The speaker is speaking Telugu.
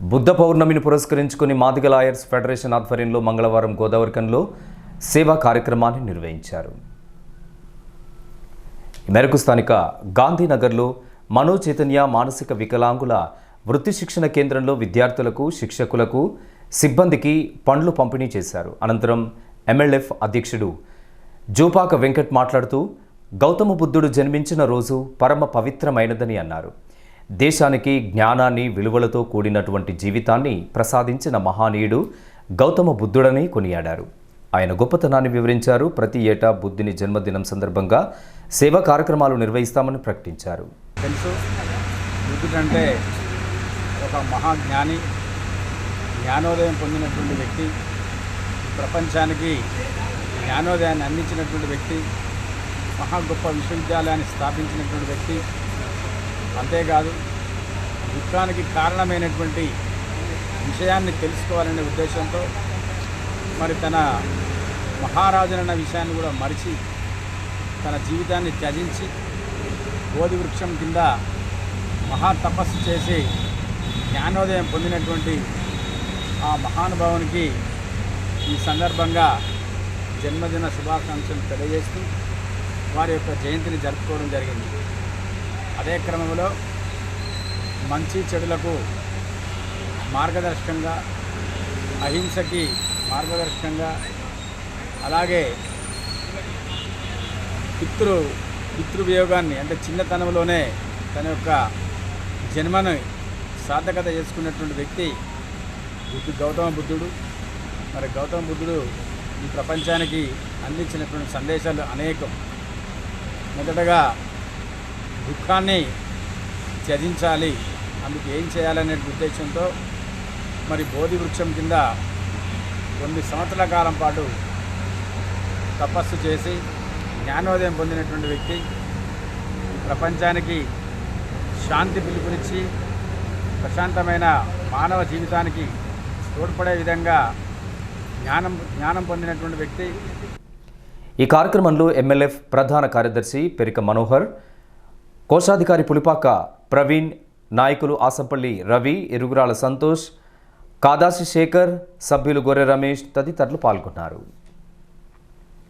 బుద్ధ పౌర్ణమిని పురస్కరించుకుని మాదిగ లాయర్స్ ఫెడరేషన్ ఆధ్వర్యంలో మంగళవారం గోదావరికంలో సేవా కార్యక్రమాన్ని నిర్వహించారు. ఈ మేరకు స్థానిక గాంధీనగర్లో మనోచైతన్య మానసిక వికలాంగుల వృత్తి శిక్షణ కేంద్రంలో విద్యార్థులకు శిక్షకులకు సిబ్బందికి పండ్లు పంపిణీ చేశారు. అనంతరం ఎంఎల్ఎఫ్ అధ్యక్షుడు జోపాక వెంకట్ మాట్లాడుతూ గౌతమ బుద్ధుడు జన్మించిన రోజు పరమ పవిత్రమైనదని అన్నారు. దేశానికి జ్ఞానాన్ని విలువలతో కూడినటువంటి జీవితాన్ని ప్రసాదించిన మహానీయుడు గౌతమ బుద్ధుడని కొనియాడారు. ఆయన గొప్పతనాన్ని వివరించారు. ప్రతి ఏటా బుద్ధుని జన్మదినం సందర్భంగా సేవా కార్యక్రమాలు నిర్వహిస్తామని ప్రకటించారు. తెలుసు. బుద్ధుడంటే ఒక మహాజ్ఞాని జ్ఞానోదయం పొందినటువంటి వ్యక్తి. ప్రపంచానికి జ్ఞానోదయాన్ని అందించినటువంటి వ్యక్తి. మహా గొప్ప విశ్వవిద్యాలయాన్ని స్థాపించినటువంటి వ్యక్తి. అంతేకాదు దుఃఖానికి కారణమైనటువంటి విషయాన్ని తెలుసుకోవాలనే ఉద్దేశంతో మరి తన మహారాజునన్న విషయాన్ని కూడా మరిచి తన జీవితాన్ని త్యజించి బోధి వృక్షం కింద మహా తపస్సు చేసి జ్ఞానోదయం పొందినటువంటి ఆ మహానుభావునికి ఈ సందర్భంగా జన్మదిన శుభాకాంక్షలు తెలియజేస్తూ వారి యొక్క జయంతిని జరుపుకోవడం జరిగింది. అదే క్రమంలో మంచి చెడులకు మార్గదర్శకంగా అహింసకి మార్గదర్శకంగా అలాగే పితృ పితృవియోగాన్ని అంటే చిన్నతనంలోనే తన యొక్క జన్మను సార్థకత చేసుకున్నటువంటి వ్యక్తి బుద్ధు గౌతమ బుద్ధుడు. మరి గౌతమ బుద్ధుడు ఈ ప్రపంచానికి అందించినటువంటి సందేశాలు అనేకం. మొదటగా దుఃఖాన్ని త్యజించాలి. అందుకు ఏం చేయాలనే ఉద్దేశంతో మరి బోధి వృక్షం కింద కొన్ని సంవత్సరాల కాలం పాటు తపస్సు చేసి జ్ఞానోదయం పొందినటువంటి వ్యక్తి. ప్రపంచానికి శాంతి పిలుపునిచ్చి ప్రశాంతమైన మానవ జీవితానికి తోడ్పడే విధంగా జ్ఞానం జ్ఞానం పొందినటువంటి వ్యక్తి. ఈ కార్యక్రమంలో ఎమ్మెల్యే ప్రధాన కార్యదర్శి పెరిక మనోహర్ కోశాధికారి పులిపాక ప్రవీణ్ నాయకులు ఆసంపల్లి రవి ఎరుగురాల సంతోష్ కాదాసి శేఖర్ సభ్యులు గొర్రె రమేష్ తదితరులు పాల్గొన్నారు.